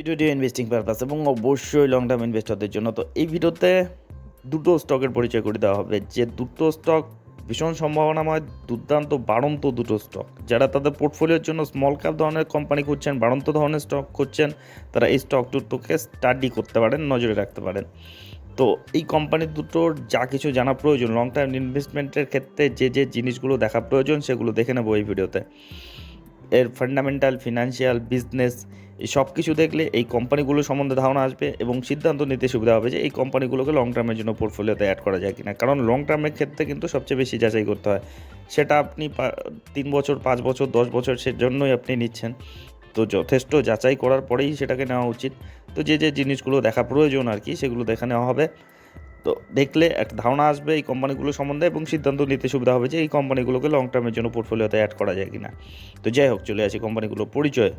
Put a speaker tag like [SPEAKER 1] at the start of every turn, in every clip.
[SPEAKER 1] ভিডিওটি investing purpose এবং অবশ্যই লং টার্ম ইনভেস্টরদের জন্য। তো এই ভিডিওতে দুটো স্টকের পরিচয় করে দেওয়া হবে। যে দুটো স্টক ভীষণ সম্ভাবনাময়, দুর্দান্ত, বাড়ন্ত দুটো স্টক যারা তাদের পোর্টফোলিওর জন্য স্মল ক্যাপ ধরনের কোম্পানি খুঁজছেন, বাড়ন্ত ধরনের স্টক খুঁজছেন, তারা এই স্টক দুটোকে স্টাডি করতে পারেন, নজরে রাখতে পারেন। তো এই কোম্পানি দুটোর যা কিছু জানা প্রয়োজন লং টার্ম ইনভেস্টমেন্টের ক্ষেত্রে যে যে জিনিসগুলো দেখা প্রয়োজন, সেগুলো দেখে নেব এই ভিডিওতে। এর ফান্ডামেন্টাল ফিনান্সিয়াল বিজনেস সব কিছু দেখলে এই কোম্পানিগুলো সম্বন্ধে ধারণা আসবে এবং সিদ্ধান্ত নিতে সুবিধা হবে যে এই কোম্পানিগুলোকে লং টার্মের জন্য পোর্টফোলিওতে অ্যাড করা যায় কিনা। কারণ লং টার্মের ক্ষেত্রে কিন্তু সবচেয়ে বেশি যাচাই করতে হয়। সেটা আপনি তিন বছর, পাঁচ বছর, দশ বছর সে জন্যই আপনি নিচ্ছেন। তো যথেষ্ট যাচাই করার পরেই সেটাকে নেওয়া উচিত। তো যে যে জিনিসগুলো দেখা প্রয়োজন আর কি, সেগুলো দেখা নেওয়া হবে। তো দেখলে একটা ধারণা আসবে এই কোম্পানিগুলো সম্বন্ধে এবং সিদ্ধান্ত নিতে সুবিধা হবে যে এই কোম্পানিগুলোকে লং টার্মের জন্য পোর্টফোলিওতে অ্যাড করা যায় কিনা। তো যাই হোক, চলে আসি কোম্পানিগুলোর পরিচয়।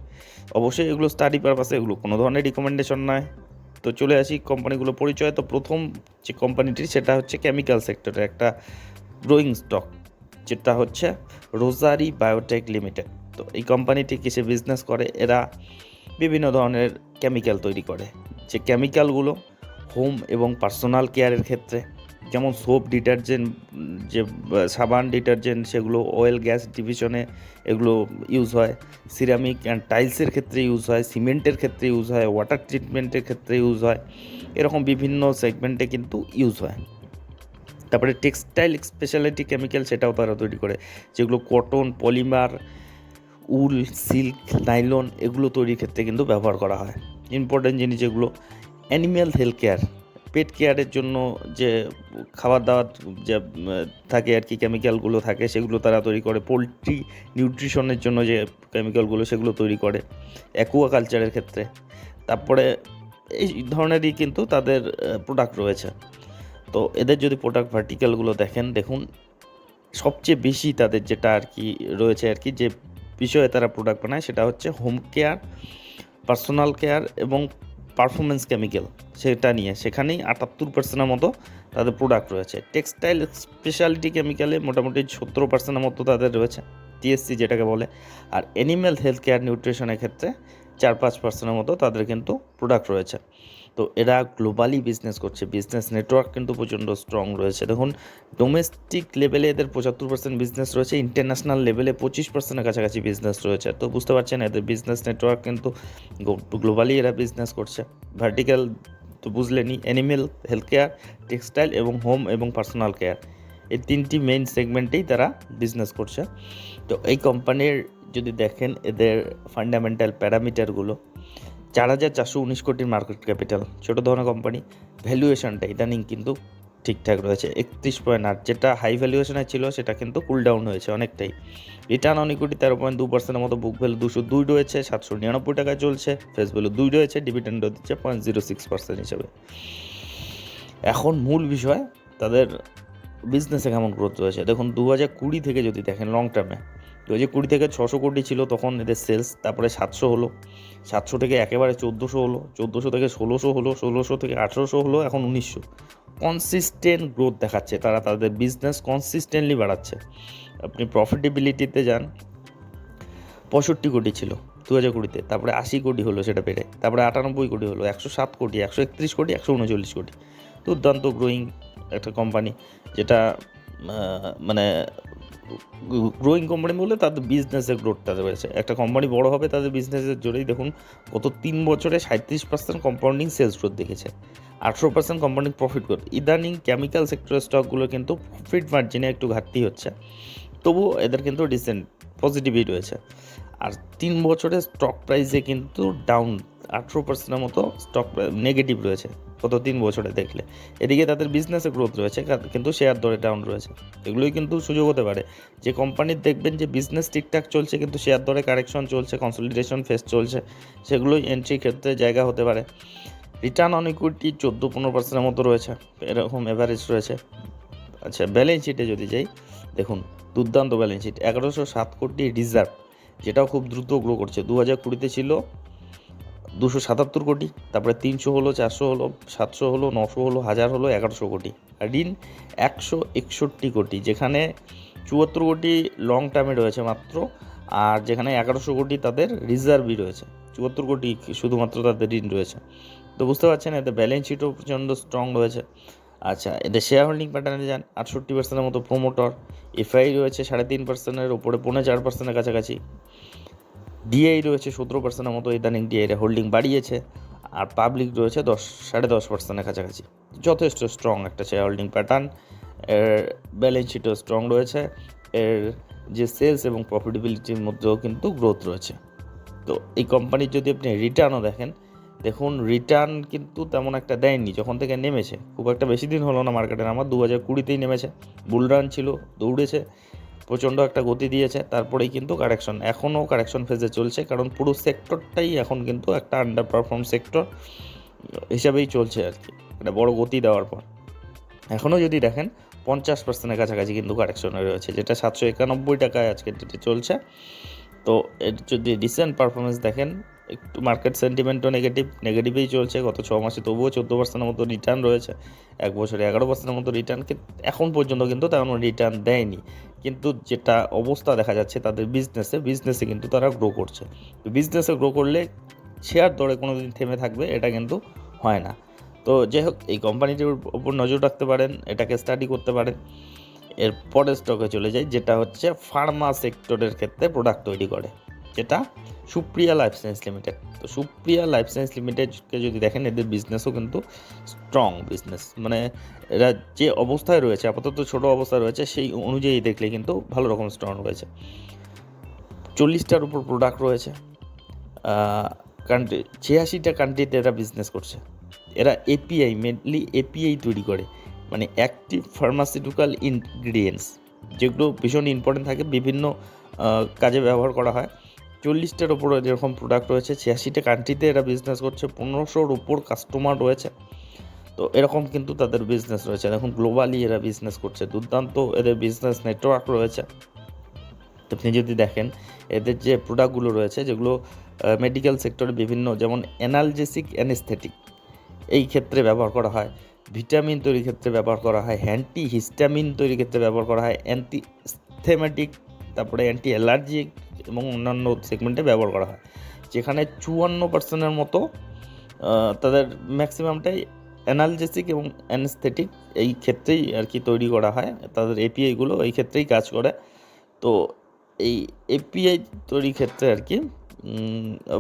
[SPEAKER 1] অবশ্যই এগুলো স্টাডি পারপাসে এগুলো কোনো ধরনের রিকমেন্ডেশন নয়। তো চলে আসি কোম্পানিগুলো পরিচয়। তো প্রথম যে কোম্পানিটি, সেটা হচ্ছে কেমিক্যাল সেক্টরের একটা গ্রোয়িং স্টক যেটা হচ্ছে রোজারি বায়োটেক লিমিটেড তো এই কোম্পানিটি কিসে বিজনেস করে? এরা বিভিন্ন ধরনের কেমিক্যাল তৈরি করে। যে কেমিক্যালগুলো হোম এবং পার্সোনাল কেয়ারের ক্ষেত্রে, যেমন সোপ ডিটারজেন্ট, যে সাবান ডিটারজেন্ট, সেগুলো অয়েল গ্যাস ডিভিশনে এগুলো ইউজ হয়। সিরামিক অ্যান্ড টাইলসের ক্ষেত্রে ইউজ হয়, সিমেন্টের ক্ষেত্রে ইউজ হয়, ওয়াটার ট্রিটমেন্টের ক্ষেত্রে ইউজ হয়, এরকম বিভিন্ন সেগমেন্টে কিন্তু ইউজ হয়। তারপরে টেক্সটাইল স্পেশালিটি কেমিক্যাল সেটাও তারা তৈরি করে, যেগুলো cotton, polymer, wool, silk, nylon এগুলো তৈরির ক্ষেত্রে কিন্তু ব্যবহার করা হয়। ইম্পর্টেন্ট জিনিস যেগুলো অ্যানিম্যাল হেলথ কেয়ার পেট কেয়ারের জন্য যে খাবার দাবার যে, থাকে আর কি কেমিক্যালগুলো থাকে, সেগুলো তারা তৈরি করে। পোলট্রি নিউট্রিশনের জন্য যে কেমিক্যালগুলো সেগুলো তৈরি করে অ্যাকুয়াকালচারের ক্ষেত্রে। তারপরে এই ধরনেরই কিন্তু তাদের প্রোডাক্ট রয়েছে। তো এদের যদি প্রোডাক্ট ভার্টিক্যালগুলো দেখেন, দেখুন, সবচেয়ে বেশি তাদের যেটা আর কি রয়েছে আর কি, যে বিষয়ে তারা প্রোডাক্ট বানায়, সেটা হচ্ছে হোম কেয়ার পার্সোনাল কেয়ার এবং পারফরমেন্স কেমিক্যাল সেটা নিয়ে সেখানেই আটাত্তর পার্সেন্টের মতো তাদের প্রোডাক্ট রয়েছে। টেক্সটাইল স্পেশালিটি কেমিক্যালে মোটামুটি সত্তর পার্সেন্টের মতো তাদের রয়েছে টিএসসি যেটাকে বলে। আর অ্যানিম্যাল হেলথ কেয়ার নিউট্রিশনের ক্ষেত্রে চার পাঁচ পার্সেন্টের মতো তাদের কিন্তু প্রোডাক্ট রয়েছে। তো এরা গ্লোবালি বিজনেস করছে বিজনেস নেটওয়ার্ক কিন্তু প্রচণ্ড স্ট্রং রয়েছে। দেখুন ডোমেস্টিক লেভেলে এদের পঁচাত্তর পার্সেন্ট বিজনেস রয়েছে ইন্টারন্যাশনাল লেভেলে পঁচিশ পার্সেন্টের কাছাকাছি বিজনেস রয়েছে। তো বুঝতে পারছেন, এদের বিজনেস নেটওয়ার্ক কিন্তু গ্লোবালি এরা বিজনেস করছে। ভার্টিক্যাল তো বুঝলেনি অ্যানিমেল হেলথ কেয়ার টেক্সটাইল এবং হোম এবং পার্সোনাল কেয়ার এই তিনটি মেইন সেগমেন্টেই তারা বিজনেস করছে। তো এই কোম্পানির যদি দেখেন, এদের ফান্ডামেন্টাল প্যারামিটারগুলো চার হাজার চারশো উনিশ কোটির মার্কেট ক্যাপিটাল ছোটো ধরনের কোম্পানি ভ্যালুয়েশনটা ইদানিং কিন্তু ঠিকঠাক রয়েছে। একত্রিশ পয়েন্ট আট, যেটা হাই ভ্যালুয়েশনে ছিল, সেটা কিন্তু কুল ডাউন হয়েছে অনেকটাই। রিটার্ন অন ইকুইটি তেরো পয়েন্ট দু পার্সেন্টের মতো বুক ভ্যালু দুশো দুই রয়েছে, সাতশো নিরানব্বই টাকা চলছে ফেস ভ্যালু দুই রয়েছে ডিভিডেন্ডও দিচ্ছে পয়েন্ট জিরো সিক্স পার্সেন্ট হিসেবে। এখন মূল বিষয়, তাদের বিজনেসে কেমন গ্রোথ রয়েছে? দেখুন দু হাজার কুড়ি থেকে যদি দেখেন লং টার্মে দু হাজার কুড়ি থেকে ছশো কোটি ছিল তখন এদের সেলস তারপরে সাতশো হলো। সাতশো থেকে একেবারে চোদ্দোশো হলো, চোদ্দোশো থেকে ষোলোশো হলো, ষোলোশো থেকে আঠেরোশো হলো, এখন উনিশশো। কনসিস্টেন্ট গ্রোথ দেখাচ্ছে, তারা তাদের বিজনেস কনসিস্টেন্টলি বাড়াচ্ছে। আপনি প্রফিটেবিলিটিতে যান, পঁয়ষট্টি কোটি ছিল দু হাজার কুড়িতে, তারপরে আশি কোটি হলো সেটা বেড়ে তারপরে আটানব্বই কোটি হলো, একশো সাত কোটি, একশো একত্রিশ কোটি, একশো উনচল্লিশ কোটি। দুর্দান্ত গ্রোয়িং একটা কোম্পানি যেটা মানে গ্রোয়িং কোম্পানি বলে তাদের বিজনেসের গ্রোথটা রয়েছে। একটা কোম্পানি বড় হবে, তাদের বিজনেসের জোরেই দেখুন, গত তিন বছরে সাঁত্রিশ পার্সেন্ট কম্পাউন্ডিং সেলস গ্রোথ দেখেছে। আঠেরো পার্সেন্ট কম্পাউন্ডিং প্রফিট গ্রোথ ইদানিং কেমিক্যাল সেক্টরের স্টকগুলো কিন্তু প্রফিট মার্জিনে একটু ঘাটতি হচ্ছে। তবুও এদের কিন্তু ডিসেন্ট পজিটিভই রয়েছে। আর তিন বছরের স্টক প্রাইসে কিন্তু ডাউন আঠেরো পার্সেন্টের মতো স্টক নেগেটিভ রয়েছে। গত তিন বছরে দেখলে। এদিকে তাদের বিজনেসে গ্রোথ রয়েছে কিন্তু শেয়ার দরে ডাউন রয়েছে। এগুলোই কিন্তু সুযোগ হতে পারে। যে কোম্পানির দেখবেন যে বিজনেস ঠিকঠাক চলছে, কিন্তু শেয়ার দরে কারেকশন চলছে কনসলিডেশন ফেস চলছে, সেগুলোই এন্ট্রি ক্ষেত্রে জায়গা হতে পারে। রিটার্ন অন ইকুইটি চোদ্দ পনেরো পার্সেন্টের মতো রয়েছে, এরকম এভারেজ রয়েছে। আচ্ছা ব্যালেন্স শিটে যদি যাই, দেখুন, দুর্দান্ত ব্যালেন্স শিট এগারোশো সাত কোটি রিজার্ভ যেটাও খুব দ্রুত গ্রো করছে। দু হাজার কুড়িতে ছিল দুশো সাতাত্তর কোটি, তারপরে তিনশো হলো, চারশো হলো, সাতশো হলো, নশো হলো, হাজার হলো, এগারোশো কোটি। আর ঋণ একশো একষট্টি কোটি, যেখানে চুয়াত্তর কোটি লং টার্মে রয়েছে মাত্র, আর যেখানে এগারোশো কোটি তাদের রিজার্ভই রয়েছে। চুয়াত্তর কোটি শুধুমাত্র তাদের ঋণ রয়েছে। তো বুঝতে পারছেন এদের ব্যালেন্স শিটও প্রচণ্ড স্ট্রং রয়েছে। আচ্ছা এদের শেয়ার হোল্ডিং প্যাটার্নে যান, আটষট্টি পার্সেন্টের মতো প্রোমোটর এফআই রয়েছে সাড়ে তিন পার্সেন্টের ওপরে পৌনে চার পার্সেন্টের কাছাকাছি। ডিআই রয়েছে সতেরো পার্সেন্টের মতো ইদানিং ডিআইরা হোল্ডিং বাড়িয়েছে আর পাবলিক রয়েছে দশ, সাড়ে দশ পার্সেন্টের কাছাকাছি। যথেষ্ট স্ট্রং একটা শেয়ার হোল্ডিং প্যাটার্ন এর ব্যালেন্স শিটও স্ট্রং রয়েছে, এর যে সেলস এবং প্রফিটেবিলিটির মধ্যেও কিন্তু গ্রোথ রয়েছে। তো এই কোম্পানির যদি আপনি রিটার্নও দেখেন, দেখুন রিটার্ন কিন্তু তেমন একটা দেয়নি, যখন থেকে নেমেছে, খুব একটা বেশি দিন হলো না মার্কেটে আমার দু হাজার কুড়িতেই নেমেছে বুল রান ছিল, দৌড়েছে প্রচণ্ড একটা গতি দিয়েছে, তারপরেই কিন্তু কারেকশন এখনও কারেকশন ফেজে চলছে, কারণ পুরো সেক্টরটাই এখন কিন্তু একটা আন্ডার পারফর্ম সেক্টর হিসাবেই চলছে আর কি একটা বড় গতি দেওয়ার পর। এখনও যদি দেখেন, পঞ্চাশ পার্সেন্টের কাছাকাছি কিন্তু কারেকশন রয়েছে, যেটা সাতশো একানব্বই টাকায় আজকে ডেটে চলছে। তো এর যদি রিসেন্ট পারফরমেন্স দেখেন একটু মার্কেট সেন্টিমেন্টও নেগেটিভ নেগেটিভেই চলছে, গত ছ মাসে তবুও চোদ্দ পার্সেন্টের মতো রিটার্ন রয়েছে, এক বছরে এগারো পার্সেন্টের মতো রিটার্ন এখন পর্যন্ত কিন্তু তেমন রিটার্ন দেয়নি। কিন্তু যেটা অবস্থা দেখা যাচ্ছে তাদের বিজনেসে বিজনেসে কিন্তু তারা গ্রো করছে। বিজনেসে গ্রো করলে শেয়ার দরে কোনো দিন থেমে থাকবে, এটা কিন্তু হয় না। তো যাই হোক, এই কোম্পানিটির উপর নজর রাখতে পারেন, এটাকে স্টাডি করতে পারেন। এর পরের স্টকে চলে যাই, যেটা হচ্ছে ফার্মা সেক্টরের ক্ষেত্রে প্রোডাক্ট তৈরি করে। যেটা সুপ্রিয়া লাইফ সায়েন্স লিমিটেড। তো সুপ্রিয়া লাইফ সায়েন্স লিমিটেডকে যদি দেখেন, এদের বিজনেসও কিন্তু স্ট্রং বিজনেস মানে এরা যে অবস্থায় রয়েছে, আপাতত ছোট অবস্থায় রয়েছে, সেই অনুযায়ী দেখলে কিন্তু ভালো রকম স্ট্রং রয়েছে। চল্লিশটার উপর প্রোডাক্ট রয়েছে। কান্ট্রি ছিয়াশিটা কান্ট্রিতে এরা বিজনেস করছে। এরা এপিআই মেনলি এপিআই তৈরি করে। মানে অ্যাক্টিভ ফার্মাসিউটিক্যাল ইনগ্রিডিয়েন্টস যেগুলো ভীষণ ইম্পর্টেন্ট থাকে, বিভিন্ন কাজে ব্যবহার করা হয়। চল্লিশটার ওপরে যেরকম প্রোডাক্ট রয়েছে, ছিয়াশিটা কান্ট্রিতে এরা বিজনেস করছে, পনেরোশোর উপর কাস্টমার রয়েছে। তো এরকম কিন্তু তাদের বিজনেস রয়েছে। এখন গ্লোবালি এরা বিজনেস করছে। দুর্দান্ত এদের বিজনেস নেটওয়ার্ক রয়েছে। আপনি যদি দেখেন, এদের যে প্রোডাক্টগুলো রয়েছে, যেগুলো মেডিকেল সেক্টরে বিভিন্ন, যেমন অ্যানালজেসিক অ্যানেস্থেটিক এই ক্ষেত্রে ব্যবহার করা হয়। ভিটামিন তৈরির ক্ষেত্রে ব্যবহার করা হয়। অ্যান্টি হিস্টামিন তৈরির ক্ষেত্রে ব্যবহার করা হয়। অ্যান্টি স্থেমেটিক তারপরে অ্যান্টি অ্যালার্জিক এবং অন্যান্য সেগমেন্টে ব্যবহার করা হয়। যেখানে চুয়ান্ন পার্সেন্টের মতো তাদের ম্যাক্সিমামটাই অ্যানালজেসিক এবং অ্যানেস্থেটিক এই ক্ষেত্রেই আর কি তৈরি করা হয়। তাদের এপিআইগুলো এই ক্ষেত্রেই কাজ করে। তো এই এপিআই তৈরির ক্ষেত্রে আর কি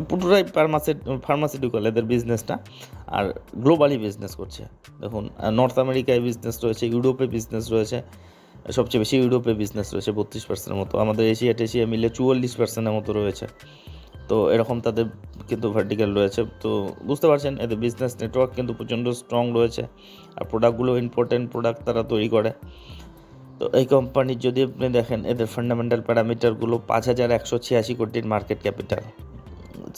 [SPEAKER 1] পুরোটাই ফার্মাসি ফার্মাসিউটিক্যাল এদের বিজনেসটা আর গ্লোবালি বিজনেস করছে। দেখুন নর্থ আমেরিকায় বিজনেস রয়েছে ইউরোপে বিজনেস রয়েছে। সবচেয়ে বেশি ইউরোপে বিজনেস রয়েছে বত্রিশ পার্সেন্টের মতো। আমাদের এশিয়া টেশিয়া মিলে চুয়াল্লিশ পার্সেন্টের মতো রয়েছে। তো এরকম তাদের কিন্তু ভার্টিক্যাল রয়েছে। তো বুঝতে পারছেন, এদের বিজনেস নেটওয়ার্ক কিন্তু প্রচণ্ড স্ট্রং রয়েছে। আর প্রোডাক্টগুলো ইম্পর্টেন্ট প্রোডাক্ট তারা তৈরি করে। তো এই কোম্পানির যদি আপনি দেখেন, এদের ফান্ডামেন্টাল প্যারামিটারগুলো পাঁচ হাজার একশো ছিয়াশি কোটির market capital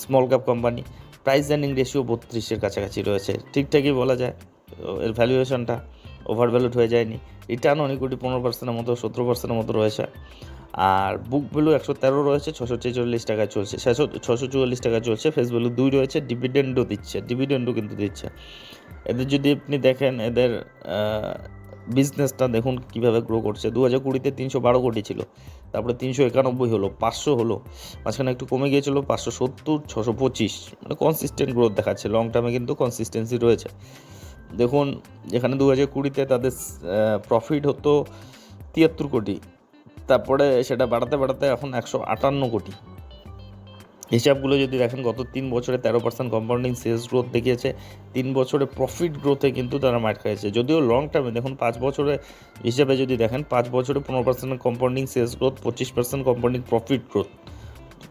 [SPEAKER 1] small cap company price earning ratio বত্রিশের কাছাকাছি রয়েছে। ঠিকঠাকই বলা যায় এর ভ্যালুয়েশনটা ওভার ভ্যালুড হয়ে যায়নি। রিটার্ন অনেক কোটি, পনেরো পার্সেন্টের মতো, সতেরো পার্সেন্টের মতো রয়েছে। আর বুক ভ্যালু একশো তেরো রয়েছে, ছশো ছেচল্লিশ টাকা চলছে, ছশো ছশো চুয়াল্লিশ টাকা চলছে ফেস ভ্যালু দুই রয়েছে ডিভিডেন্ডও দিচ্ছে ডিভিডেন্ডও কিন্তু দিচ্ছে। এদের যদি আপনি দেখেন, এদের বিজনেসটা দেখুন কীভাবে গ্রো করছে। দু হাজার কুড়িতে তিনশো বারো কোটি ছিল, তারপরে তিনশো একানব্বই হলো, পাঁচশো হলো, মাঝখানে একটু কমে গিয়েছিল, পাঁচশো সত্তর, ছশো পঁচিশ। মানে কনসিস্টেন্ট গ্রোথ দেখাচ্ছে লং টার্মে কিন্তু কনসিস্টেন্সি রয়েছে। দেখুন, যেখানে দু হাজার কুড়িতে তাদের প্রফিট হতো তিয়াত্তর কোটি, তারপরে সেটা বাড়াতে বাড়াতে এখন একশো আটান্ন কোটি। হিসাবগুলো যদি দেখেন, গত তিন বছরে তেরো পার্সেন্ট কম্পাউন্ডিং সেলস গ্রোথ দেখিয়েছে, তিন বছরে প্রফিট গ্রোথে কিন্তু তারা মার খাইছে। যদিও লং টার্মে দেখুন, পাঁচ বছরে হিসাবে যদি দেখেন, পাঁচ বছরে পনেরো পার্সেন্ট কম্পাউন্ডিং সেলস গ্রোথ পঁচিশ পার্সেন্ট কম্পাউন্ডিং প্রফিট গ্রোথ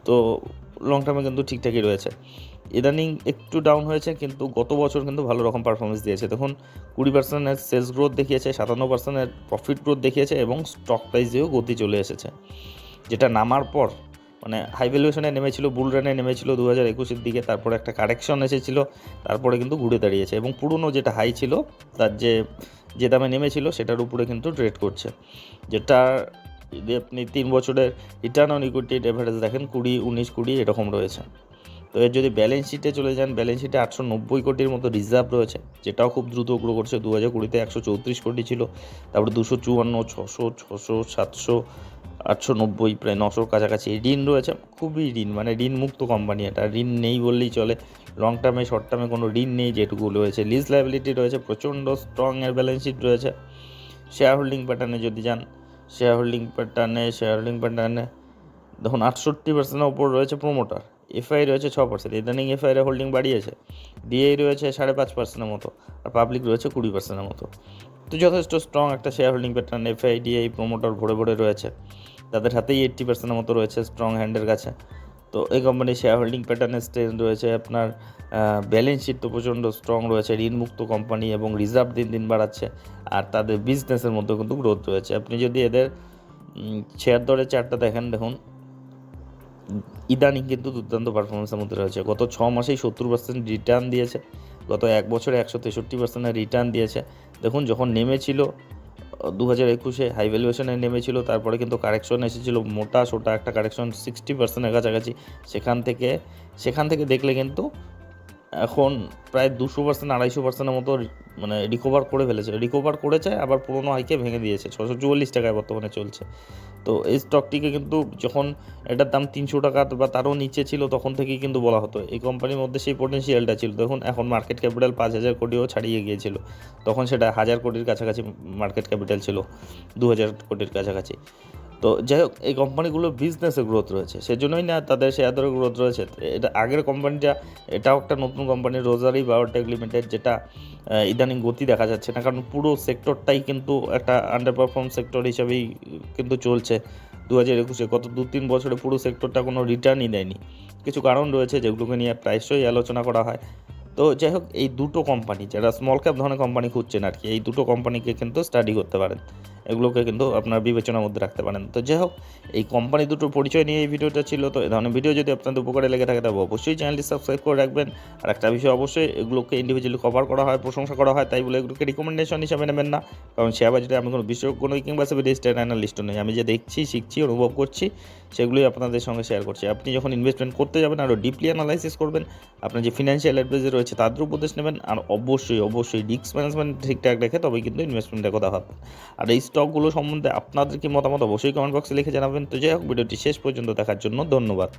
[SPEAKER 1] তো লং টার্মে কিন্তু ঠিকঠাকই রয়েছে। ইদানিং একটু ডাউন হয়েছে, কিন্তু গত বছর কিন্তু ভালো রকম পারফরমেন্স দিয়েছে। দেখুন, কুড়ি পার্সেন্টের সেলস গ্রোথ দেখিয়েছে, সাতান্ন পার্সেন্টের প্রফিট গ্রোথ দেখিয়েছে এবং স্টক প্রাইসেও গতি চলে এসেছে। যেটা নামার পর মানে হাই ভ্যালুয়েশনে নেমেছিল বুল রানে নেমেছিল দু হাজার একুশের দিকে, তারপরে একটা কারেকশন এসেছিল, তারপরে কিন্তু ঘুরে দাঁড়িয়েছে এবং পুরনো যেটা হাই ছিল, তার যে যে দামে নেমেছিল, সেটার উপরে কিন্তু ট্রেড করছে। যেটা যদি আপনি তিন বছরের রিটার্ন অন ইকুইটির এভারেজ দেখেন, কুড়ি, উনিশ, কুড়ি এরকম রয়েছে। তো এর যদি ব্যালেন্স শিটে চলে যান ব্যালেন্স শিটে আটশো নব্বই কোটির মতো রিজার্ভ রয়েছে, যেটাও খুব দ্রুত গ্রো করছে। দু হাজার কুড়িতে একশো চৌত্রিশ কোটি ছিল, তারপরে দুশো চুয়ান্ন, ছশো ছশো, সাতশো, আটশো নব্বই, প্রায় নশোর কাছাকাছি ঋণ রয়েছে। খুবই ঋণ মানে ঋণ মুক্ত কোম্পানি এটা। ঋণ নেই বললেই চলে। লং টার্মে শর্ট টার্মে কোনো ঋণ নেই, যেটুকু রয়েছে। লিজ লাইবিলিটি রয়েছে, প্রচণ্ড স্ট্রং এর ব্যালেন্স শিট রয়েছে। শেয়ার হোল্ডিং প্যাটার্নে যদি যান শেয়ার হোল্ডিং প্যাটার্নে শেয়ার হোল্ডিং প্যাটার্নে দেখুন আটষট্টি পার্সেন্টের ওপর রয়েছে প্রোমোটার এফআই রয়েছে ছ পার্সেন্ট ইদানিং এফআই এর হোল্ডিং বাড়িয়েছে ডিআই রয়েছে সাড়ে পাঁচ পার্সেন্টের মতো, আর পাবলিক রয়েছে কুড়ি পার্সেন্টের মতো। তো যথেষ্ট স্ট্রং একটা share holding pattern FI DI promoter ভরে ভরে রয়েছে। তাদের হাতেই এইট্টি পার্সেন্টের মতো রয়েছে স্ট্রং হ্যান্ডের কাছে। তো এই কোম্পানির শেয়ার হোল্ডিং প্যাটার্নের স্ট্রেন রয়েছে আপনার ব্যালেন্স শিট তো প্রচণ্ড স্ট্রং রয়েছে ঋণমুক্ত কোম্পানি এবং রিজার্ভ দিন দিন বাড়াচ্ছে, আর তাদের বিজনেসের মধ্যে কিন্তু গ্রোথ রয়েছে। আপনি যদি এদের শেয়ার দরের চারটা দেখেন, দেখুন। ইদানিং কিন্তু দুর্দান্ত পারফরমেন্সের মধ্যে রয়েছে। গত ছ মাসেই সত্তর পার্সেন্ট রিটার্ন দিয়েছে। গত এক বছরে একশো তেষট্টি পার্সেন্টের রিটার্ন দিয়েছে। দেখুন, যখন নেমেছিল দু হাজার একুশে হাই ভ্যালুয়েশনে নেমেছিল, তারপরে কিন্তু কারেকশন এসেছিল, মোটা সোটা একটা কারেকশন সিক্সটি পার্সেন্টের কাছাকাছি। সেখান থেকে সেখান থেকে দেখলে কিন্তু এখন প্রায় দুশো পার্সেন্ট আড়াইশো পার্সেন্টের মতো মানে রিকভার করে ফেলেছে। রিকভার করেছে, আবার পুরোনো হাইকে ভেঙে দিয়েছে। ছশো চুয়াল্লিশ টাকায় বর্তমানে চলছে। তো এই স্টকটিকে কিন্তু যখন এটার দাম তিনশো টাকা বা তারও নিচে ছিল, তখন থেকেই কিন্তু বলা হতো। এই কোম্পানির মধ্যে সেই পোটেন্সিয়ালটা ছিল। দেখুন, এখন মার্কেট ক্যাপিটাল পাঁচ হাজার কোটিও ছাড়িয়ে গিয়েছিল। তখন সেটা হাজার কোটির কাছাকাছি মার্কেট ক্যাপিটাল ছিল দু হাজার কোটির কাছাকাছি। তো যাই হোক, এই কোম্পানিগুলোর বিজনেসে গ্রোথ রয়েছে। সেজন্যই না তাদের শেয়ার দরে গ্রোথ রয়েছে। এটা আগের কোম্পানিটা এটাও একটা নতুন কোম্পানি রোজারি বায়োটেক লিমিটেড যেটা ইদানিং গতি দেখা যাচ্ছে না, কারণ পুরো সেক্টরটাই কিন্তু একটা আন্ডার পারফর্ম সেক্টর হিসাবেই কিন্তু চলছে। দু হাজার একুশে গত দু তিন বছরে পুরো সেক্টরটা কোনো রিটার্নই দেয়নি। কিছু কারণ রয়েছে যেগুলোকে নিয়ে প্রায়শই আলোচনা করা হয়। তো যাই হোক, এই দুটো কোম্পানি যারা স্মল ক্যাপ ধরনের কোম্পানি খুঁজছেন আর কি এই দুটো কোম্পানিকে কিন্তু স্টাডি করতে পারেন। এগুলোকে কিন্তু আপনার বিবেচনার মধ্যে রাখতে পারেন। তো যাই হোক, এই কোম্পানি দুটোর পরিচয় নিয়ে এই ভিডিওটা ছিল। তো এ ধরনের ভিডিও যদি আপনাদের উপকারে লেগে থাকে, তবে অবশ্যই চ্যানেলটি সাবস্ক্রাইব করে রাখবেন। আর একটা বিষয় অবশ্যই, এগুলোকে ইন্ডিভিজুয়ালি কভার করা হয়, প্রশংসা করা হয়, তাই বলে এগুলোকে রিকমেন্ডেশন হিসাবে নেবেন না। কারণ শেয়ার বাজারে আমি কোনো বিশেষজ্ঞ নই কিংবা সেভি রেজিস্টার্ড অ্যানালিস্টও নই। আমি যে দেখছি, শিখছি, অনুভব করছি, সেগুলোই আপনাদের সঙ্গে শেয়ার করছি। আপনি যখন ইনভেস্টমেন্ট করতে যাবেন, আরও ডিপলি অ্যানালাইসিস করবেন, আপনার যে ফিনান্সিয়াল অ্যাডভাইজার রয়েছে তাদের উপদেশ নেবেন। আর অবশ্যই অবশ্যই রিস্ক ম্যানেজমেন্ট ঠিকঠাক রেখে তবেই কিন্তু ইনভেস্টমেন্টের কথা ভাববেন। আর এই স্টকগুলো সম্বন্ধে আপনাদের কি মতামত? অবশ্যই কমেন্ট বক্সে লিখে জানাবেন। তো যাই হোক, ভিডিওটি শেষ পর্যন্ত দেখার জন্য ধন্যবাদ।